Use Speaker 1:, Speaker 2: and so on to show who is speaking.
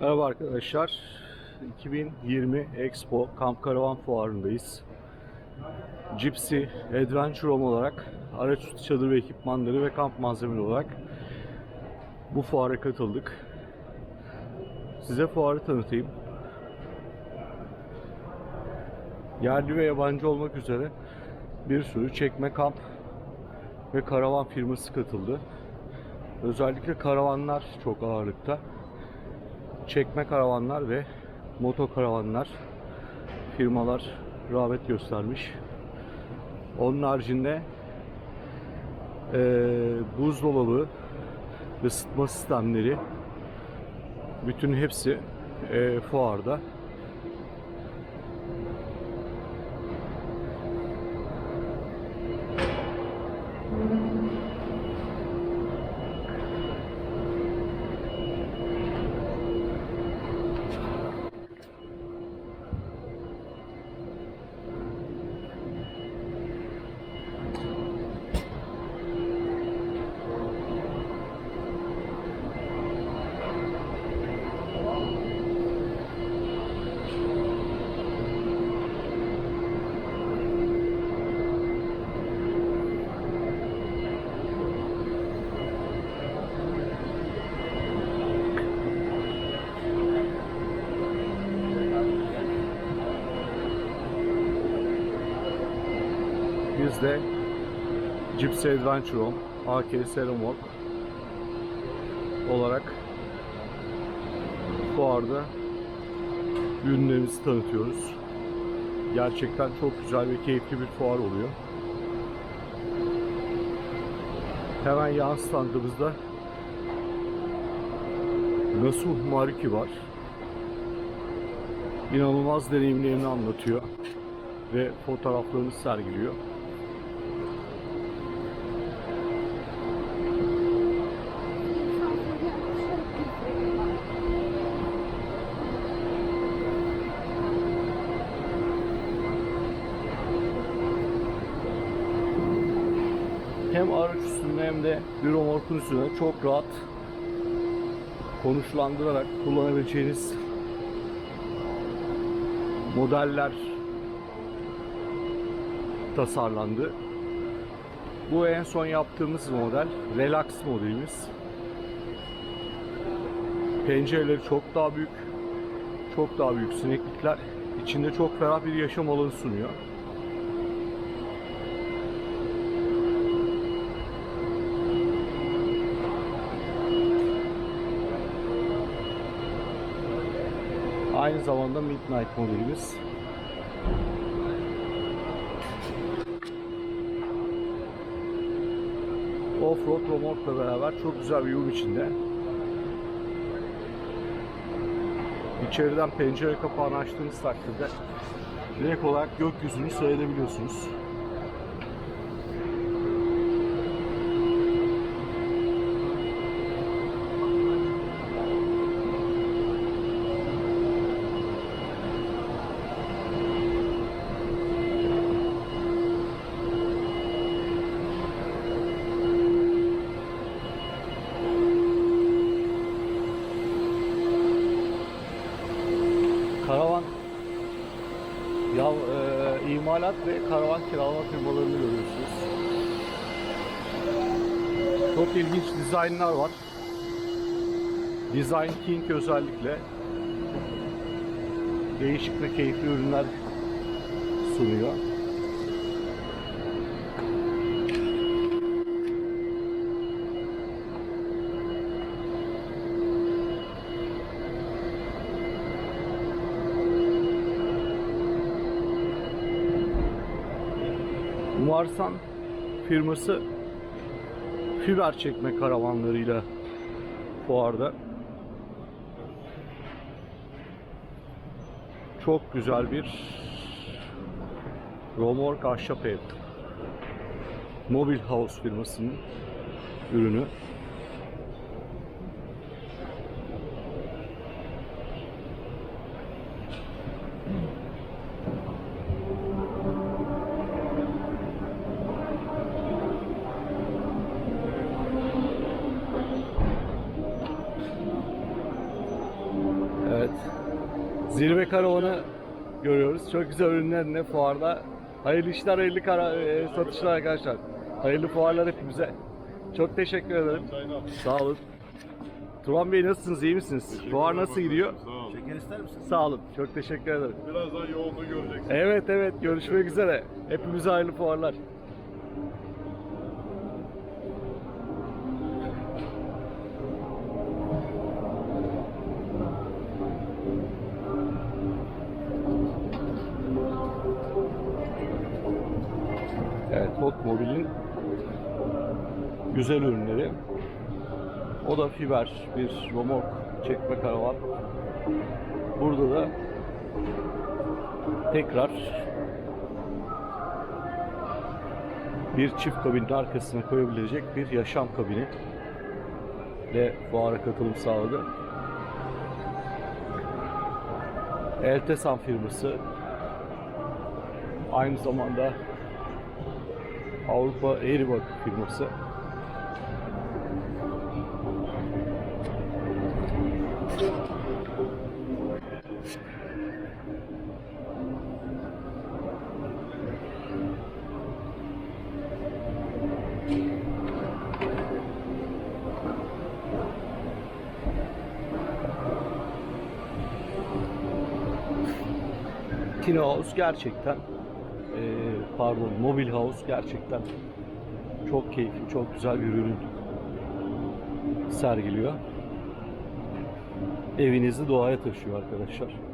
Speaker 1: Merhaba arkadaşlar. 2020 Expo Kamp Karavan Fuarı'ndayız. Gypsy Adventure Home olarak araçüstü çadır ve ekipmanları ve kamp malzemeleri olarak bu fuara katıldık. Size fuarı tanıtayım. Yerli ve yabancı olmak üzere bir sürü çekme kamp ve karavan firması katıldı. Özellikle karavanlar çok ağırlıkta çekme karavanlar ve moto karavanlar firmalar rağbet göstermiş. Onun haricinde eee buzdolabı, ısıtma sistemleri bütün hepsi eee, fuarda. Biz de Gypsy Adventure Home, AK Seromorg olarak fuarda ürünlerimizi tanıtıyoruz. Gerçekten çok güzel ve keyifli bir fuar oluyor. Hemen yan standımızda Nasuh Maruki var. İnanılmaz deneyimlerini anlatıyor ve fotoğraflarını sergiliyor. Hem araç üstünde hem de bir remorkun üstünde çok rahat konuşlandırarak kullanabileceğiniz modeller tasarlandı. Bu en son yaptığımız model. Relax modelimiz. Pencereleri çok daha büyük. Çok daha büyük sineklikler. İçinde çok ferah bir yaşam alanı sunuyor. Aynı zamanda Midnight modelimiz. Offroad remorkla beraber çok güzel bir uyum içinde. İçeriden pencere kapağını açtığınız takdirde direkt olarak gökyüzünü seyredebiliyorsunuz. Karavan ya e, imalat ve karavan kiralama firmalarını görüyorsunuz. Çok ilginç dizaynlar var. Design King özellikle değişik ve keyifli ürünler sunuyor. Umarsan firması fiber çekme karavanlarıyla fuarda. Çok güzel bir Romork ahşap ev. Mobil House firmasının ürünü. Zirve karavanı görüyoruz. Çok güzel ürünlerle fuarda. Hayırlı işler, hayırlı kara, e, satışlar arkadaşlar. Hayırlı fuarlar hepimize. Çok teşekkür ederim. Sağ olun. Turan Bey nasılsınız? iyi misiniz? Fuar nasıl gidiyor?
Speaker 2: Sağ.
Speaker 3: Şeker ister misin?
Speaker 1: Sağ olun. Çok teşekkür ederim.
Speaker 2: Birazdan yoğunluğu göreceksin.
Speaker 1: Evet evet görüşmek üzere. Hepimize hayırlı fuarlar. Evet Hotmobil'in güzel ürünleri. O da fiber bir romork çekme karavan. Burada da tekrar bir çift kabinin arkasına koyabilecek bir yaşam kabini de fuara katılım sağladı. Eltesan firması aynı zamanda Avrupa Airbag firması. Tino House gerçekten pardon Mobil House gerçekten çok keyifli, çok güzel bir ürün sergiliyor. Evinizi doğaya taşıyor arkadaşlar.